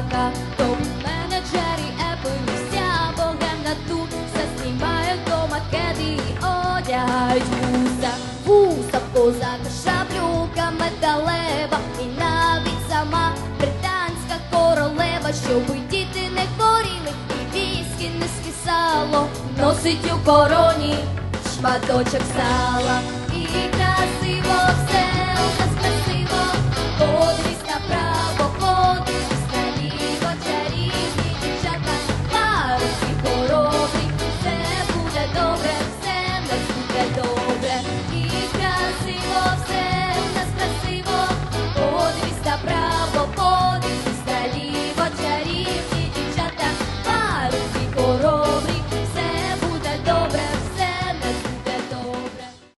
собака, топ-менеджері Apple, вся богемна тут. Все знімають до макети і одягають вуса, вуса, козака, шаблюка, металева, і навіть сама британська королева, щоб діти не хворіли, і віскі не скисало, носить у короні шматочок сала,